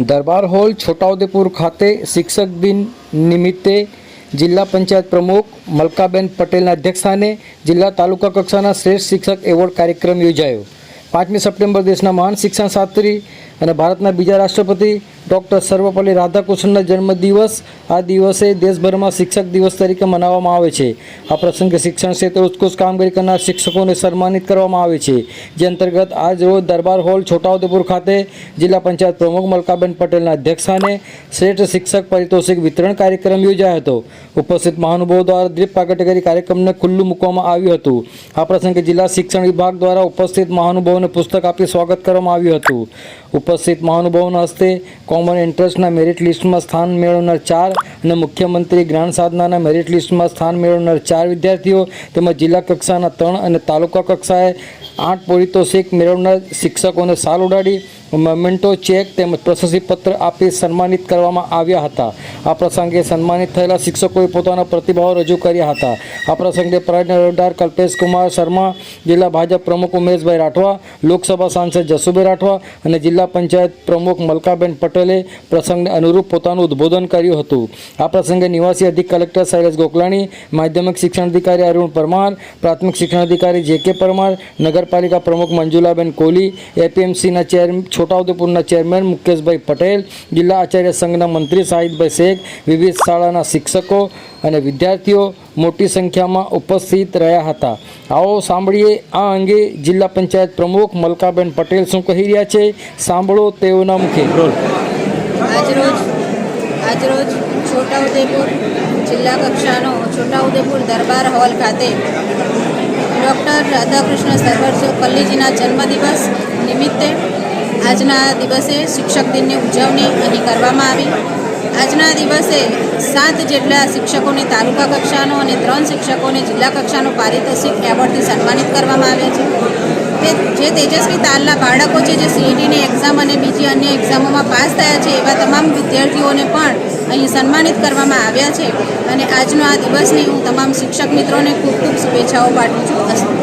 દરબાર hall Chhota Udepur ખાતે શિક્ષક દિન નિમિત્તે જિલ્લા પંચાયત પ્રમુખ મલકાબેન પટેલના અધ્યક્ષસ્થાને જિલ્લા તાલુકા કક્ષાના શ્રેષ્ઠ શિક્ષક એવોર્ડ કાર્યક્રમ યોજાયો. પાંચમી સપ્ટેમ્બર દેશના મહાન શિક્ષણ શાસ્ત્રી અને ભારતના બીજા રાષ્ટ્રપતિ ડૉક્ટર સર્વપલ્લી રાધાકૃષ્ણના જન્મદિવસ. આ દિવસે દેશભરમાં શિક્ષક દિવસ તરીકે મનાવવામાં આવે છે. આ પ્રસંગે શિક્ષણ ક્ષેત્રે ઉત્કૃષ્ટ કામગીરી કરનાર શિક્ષકોને સન્માનિત કરવામાં આવે છે. જે અંતર્ગત આજ દરબાર હોલ છોટાઉદેપુર ખાતે જિલ્લા પંચાયત પ્રમુખ મલકાબેન પટેલના અધ્યક્ષસ્થાને શ્રેષ્ઠ શિક્ષક પારિતોષિક વિતરણ કાર્યક્રમ યોજાયો હતો. ઉપસ્થિત મહાનુભાવો દ્વારા દીપ પ્રાગટ્ય કરી કાર્યક્રમને ખુલ્લું મૂકવામાં આવ્યું હતું. આ પ્રસંગે જિલ્લા શિક્ષણ વિભાગ દ્વારા ઉપસ્થિત મહાનુભાવોને પુસ્તક આપી સ્વાગત કરવામાં આવ્યું હતું. ઉપસ્થિત મહાનુભાવોના હસ્તે કોમન એન્ટ્રન્સના મેરિટ લિસ્ટમાં સ્થાન મેળવનાર ચાર અને મુખ્યમંત્રી જ્ઞાન સાધનાના મેરિટ લિસ્ટમાં સ્થાન મેળવનાર ચાર વિદ્યાર્થીઓ તેમજ જિલ્લા કક્ષાના ત્રણ અને તાલુકા કક્ષાએ આઠ પરિતોષિક મેળવનાર શિક્ષકોને સાલ ઉડાડી, મોમેન્ટો ચેક તેમજ પ્રશસ્તિપત્ર આપી સન્માનિત કરવામાં આવ્યા હતા. આ પ્રસંગે સન્માનિત થયેલા શિક્ષકોએ પોતાના પ્રતિભાવો રજૂ કર્યા હતા. આ પ્રસંગે રડાર કલ્પેશ કુમાર શર્મા, જિલ્લા ભાજપ પ્રમુખ ઉમેશભાઈ રાઠવા, લોકસભા સાંસદ જસુભાઈ રાઠવા અને જિલ્લા પંચાયત પ્રમુખ મલકાબેન પટેલે પ્રસંગને અનુરૂપ પોતાનું ઉદ્બોધન કર્યું હતું. આ પ્રસંગે નિવાસી અધિક કલેક્ટર શૈલેષ ગોકલાણી, માધ્યમિક શિક્ષણ અધિકારી અરુણ પરમાર, પ્રાથમિક શિક્ષણ અધિકારી જે કે પરમાર, નગરપાલિકા પ્રમુખ મંજુલાબેન કોહલી, એપીએમસીના ચેર છોટાઉદેપુરના ચેરમેન મુકેશભાઈ પટેલ, જિલ્લા આચાર્ય સંઘના મંત્રી શાહિદભાઈ શેખ, વિવિધ શાળાના શિક્ષકો અને વિદ્યાર્થીઓ મોટી સંખ્યામાં ઉપસ્થિત રહ્યા હતા. આવો સાંભળીએ આ અંગે જિલ્લા પંચાયત પ્રમુખ મલકાબેન પટેલ શું કહી રહ્યા છે? સાંભળો તેઓના મુખે. આજરોજ આજરોજ છોટાઉદેપુર જિલ્લા કક્ષાનો છોટાઉદેપુર દરબાર હોલ ખાતે ડૉક્ટર રાધાકૃષ્ણ સર્વપલ્લીજીના જન્મદિવસ નિમિત્તે આજના દિવસે શિક્ષક દિનની ઉજવણી અહીં કરવામાં આવી. આજના દિવસે સાત જેટલા શિક્ષકોને તાલુકા કક્ષાનો અને ત્રણ શિક્ષકોને જિલ્લા કક્ષાનો પારિતોષિક એવોર્ડથી સન્માનિત કરવામાં આવે જે તેજસ્વી તાલના બાળકો છે, જે સીઈટીની એક્ઝામ અને બીજી અન્ય એક્ઝામોમાં પાસ થયા છે, એવા તમામ વિદ્યાર્થીઓને પણ અહીં સન્માનિત કરવામાં આવ્યા છે. અને આજનો આ દિવસની હું તમામ શિક્ષક મિત્રોને ખૂબ ખૂબ શુભેચ્છાઓ પાઠવું છું.